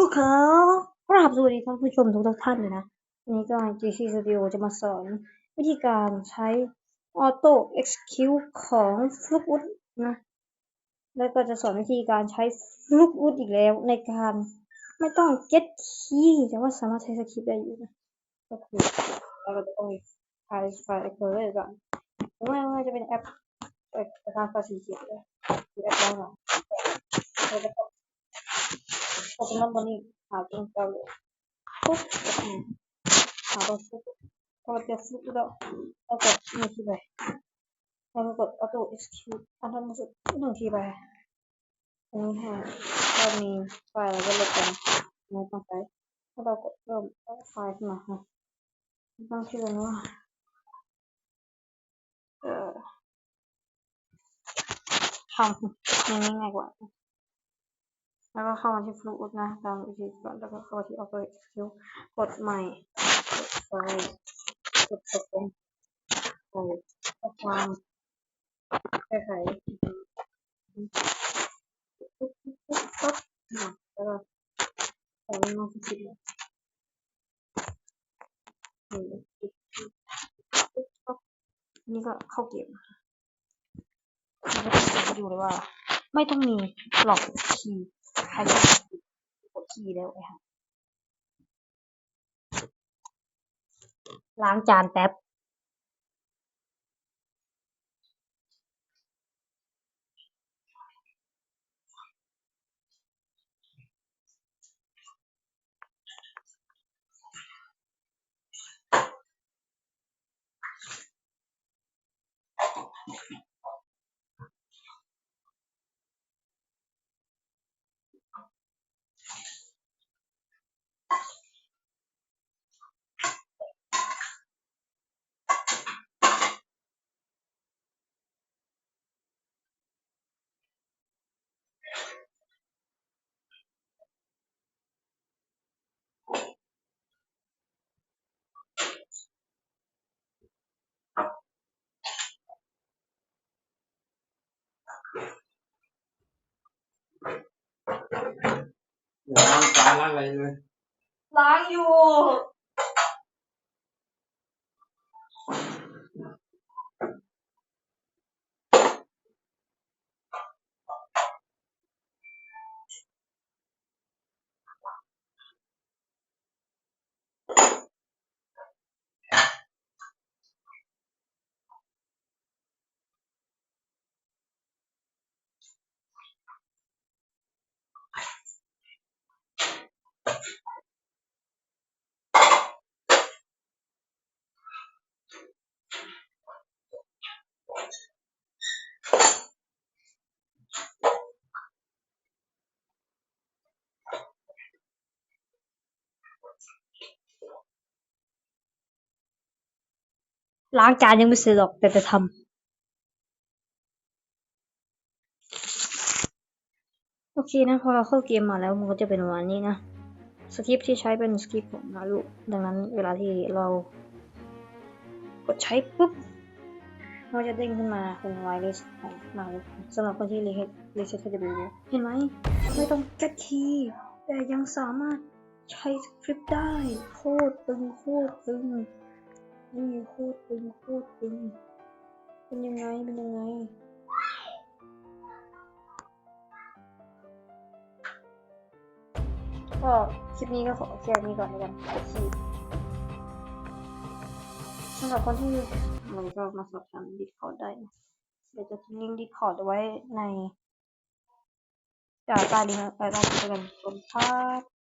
ก็ขอกราบสวัสดีท่านผู้ชมทุกท่านเลยนะวันนี้ก็ GC Studio จะมาสอนวิธีการใช้ Auto Execute ของ Flookwood นะ แล้วก็จะสอนวิธีการใช้ Flookwood อีกแล้วในการไม่ต้อง get key แต่ว่าสามารถใช้สคริปต์ได้อยู่นะ ก็คือเราก็จะต้องไฟล์ไฟล์ Explorer ก่อนไม่ว่าจะเป็นแอปเปิดประการภาษีเขียนเลยหรือแอปอะไรกเราจะต้อง Open up money หาตรงเก่าเลยปุ๊บอืมหาตรงฟุกพอเจอฟุกแล้วเรากดหนึ่งทีไปแล้วก็กด auto execute อันนั้นมันจะหนึ่งทีไปอันนี้ฮะเรามีไฟล์แล้วก็ลบกันไม่ต้องใช้ถ้าเรากดเพิ่มไฟล์ขึ้นมาฮะตั้งชื่อว่าเอ่อทำยังง่ายกว่า แล้วก็เข้ามาที่ Fluid นะ ตามวิธีก่อน แล้วก็เข้ามาที่ Auto Execute กดใหม่ กดไฟกดตกลงใส่ข้อความแก้ไขปุ๊บปุ๊บปุ๊บปุ๊บแล้วก็ใส่ลงมาที่สิบนี่ก็เข้าเกมแล้วก็จะดูเลยว่า ไม่ต้องมีหลอกคีย์ ใครจะกดคีย์แล้วไอ้ค่ะล้างจานแป๊บ ล้างจานล้างอะไรเลย ล้างอยู่ ล้างจานยังไม่เสร็จหรอกแต่จะทำโอเคนะพอเราเข้าเกมมาแล้วมันก็จะเป็นประมาณนี้นะสคริปที่ใช้เป็นสคริปของนารุดังนั้นเวลาที่เรากดใช้ปุ๊บมันจะเด้งขึ้นมาเป็นไวเลสของนารุสำหรับคนที่รีเซ็ตรีเซ็ตจะดูเห็นไหมไม่ต้องแก้คีย์แต่ยังสามารถ ใช้สคริปต์ได้ โคตรตึงโคตรตึงนี่โคตรตึงโคตรตึง เป็นยังไง เป็นยังไงก็คลิปนี้ก็ขอแค่นี้ก่อนแล้วกันขอคีย์สำหรับคนที่มันก็มาสอบถามดิสคอร์ดได้นะเดี๋ยวจะทิ้งลิงก์ดิสคอร์ดไว้ในจากใต้ลิงก์ใต้ใต้คลิปแล้วกันขอบคุณครับ